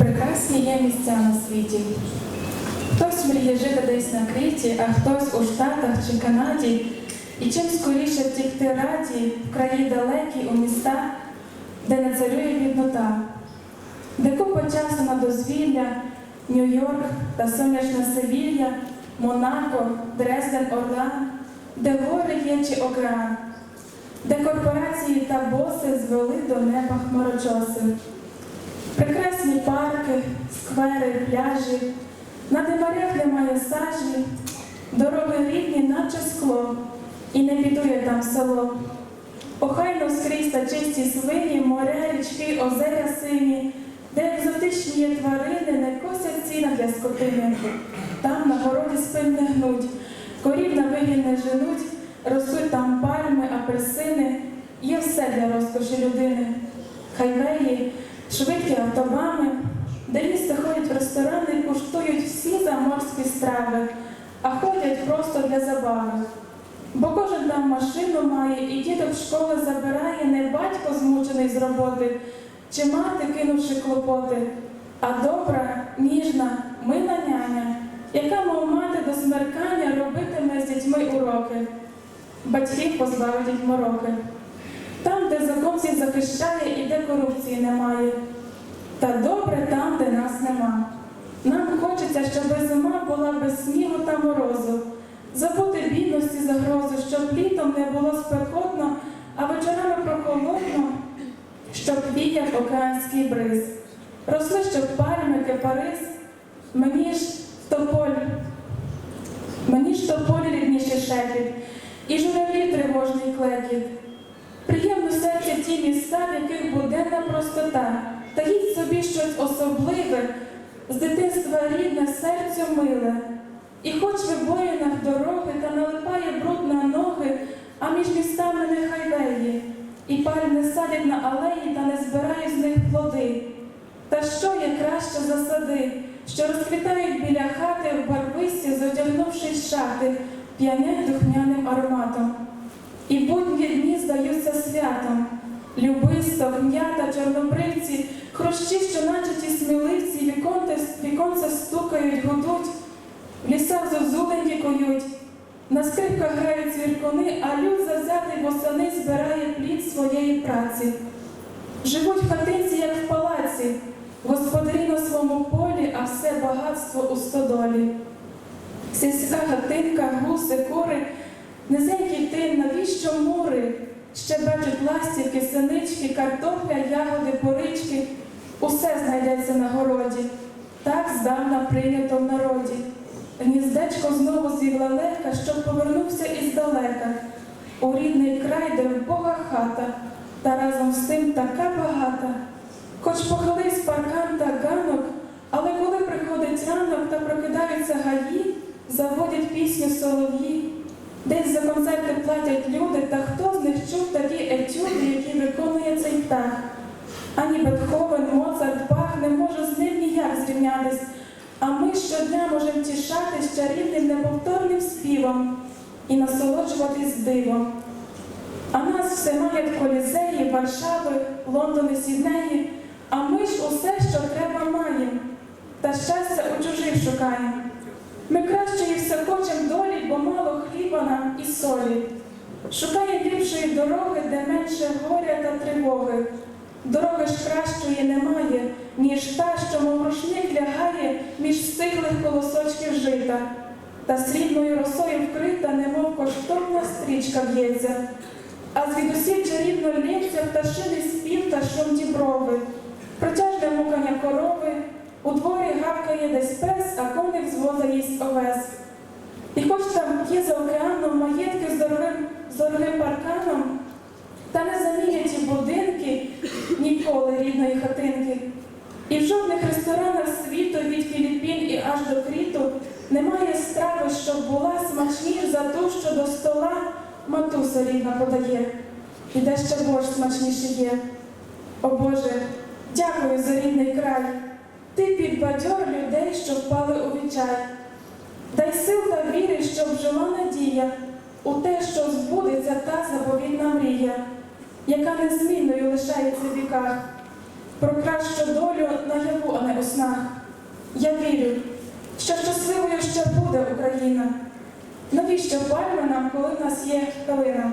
Прекрасні є місця на світі. Хтось мріє жити десь на Криті, а хтось у Штатах чи Канаді. І чим скоріше втікти раді в краї далекі у міста, де не царює біднота, де купа часу на дозвілля, Нью-Йорк та сонячна Севілья, Монако, Дрезден, Орлан, де гори є чи океан, де корпорації та боси звели до неба хмарочоси. Сквери, пляжі, на димарях немає сажі, дороги рідні, наче скло, і не бідує там село. Охайно скрізь та чисті свині, моря, річки, озера сині, де екзотичні є тварини, не косять ціна для скотини. Там на городі спин не гнуть, корів на вигін не женуть, ростуть там пальми, апельсини, є все для розкоші людини. Хайвеї, швидкі автобами, де їсти ходять в ресторани, і куштують всі заморські страви, а ходять просто для забави. Бо кожен там машину має, і діток школи забирає не батько змучений з роботи, чи мати, кинувши клопоти, а добра, ніжна, мила няня, яка, мов мати до смеркання, робитиме з дітьми уроки. Батьків позбавить мороки. Там, де закон всіх захищає і де корупції немає. Нема. Нам хочеться, щоб зима була без снігу та морозу, забути бідності загрозу, щоб літом не було спекотно, а вечорами прохолодно, щоб віяв океанський бриз. Росли, щоб пальми, кипарис, мені ж тополь, мені ж тополь рідніший шепіт, і журавлі тривожний клекіт. Приємно серця ті міста, в яких буденна простота, та їдь собі щось особливе, з дитинства рідне, серцю миле. І хоч в воїнах дороги та налипає бруд на ноги, а між містами нехай веє, і пальми садять на алеї та не збирають з них плоди. Та що є краще за сади, що розквітають біля хати в барвисті, зодягнувшись шати, п'янять духмяним ароматом. І будні дні здаються хрущі, що наче ті сміливці, віконце, стукають, гудуть, в лісах зозуленьки коють, на скрипках грають цвіркуни, а люд завзятий восени збирає плід своєї праці. Живуть хатинці, як в палаці, господарі на своєму полі, а все багатство у стодолі. Сільська хатинка, гуси, кури, низенький тин, навіщо мури? Ще бачать ластівки, синички, картопля, ягоди, порички. Усе знайдеться на городі. Так здавна прийнято в народі. Гніздечко знову звів лелека, щоб повернувся іздалека. У рідний край, де в Бога хата, та разом з тим така багата. Хоч похились паркан та ганок, але коли приходить ранок та прокидаються гаї, заводять пісню солов'ї. Десь за концерти платять люди, та ніяк а ми щодня можемо тішатись чарівним неповторним співом і насолоджуватись дивом. А нас все має в колізеї, Варшави, Лондони, Сіднеї, а ми ж усе, що треба, маємо, та щастя у чужих шукаємо. Ми кращої все хочем долі, бо мало хліба нам і солі. Шукає ліпшої дороги, де менше горя та тривоги. Дороги ж кращої немає, ніж та, що мов рушник між стиглих колосочків жита, та срібною росою вкрита, немов коштовна стрічка б'ється. А звідусіль чарівно лється пташиний спів та шум діброви, протяжне мукання корови, у дворі гавкає десь пес, а коник з воза їсть овес. І хоч там є за океаном маєтки з дорогим, з дорогим парканом, та не замінять ті будинки ніколи рідної хатинки. І в жодних ресторанах світу від Філіппін і аж до Кріту немає страви, щоб була смачніш за ту, що до стола матуся рідна подає. І де ще борщ смачніший є. О Боже, дякую за рідний край. Ти підбадьор людей, що впали у відчай. Дай сил та віри, щоб жила надія у те, що збудеться та заповідна мрія, яка незмінною лишається в віках. Про кращу долю наяву, а не у снах. Я вірю, що щасливою ще буде Україна. Навіщо пальма нам, коли в нас є калина?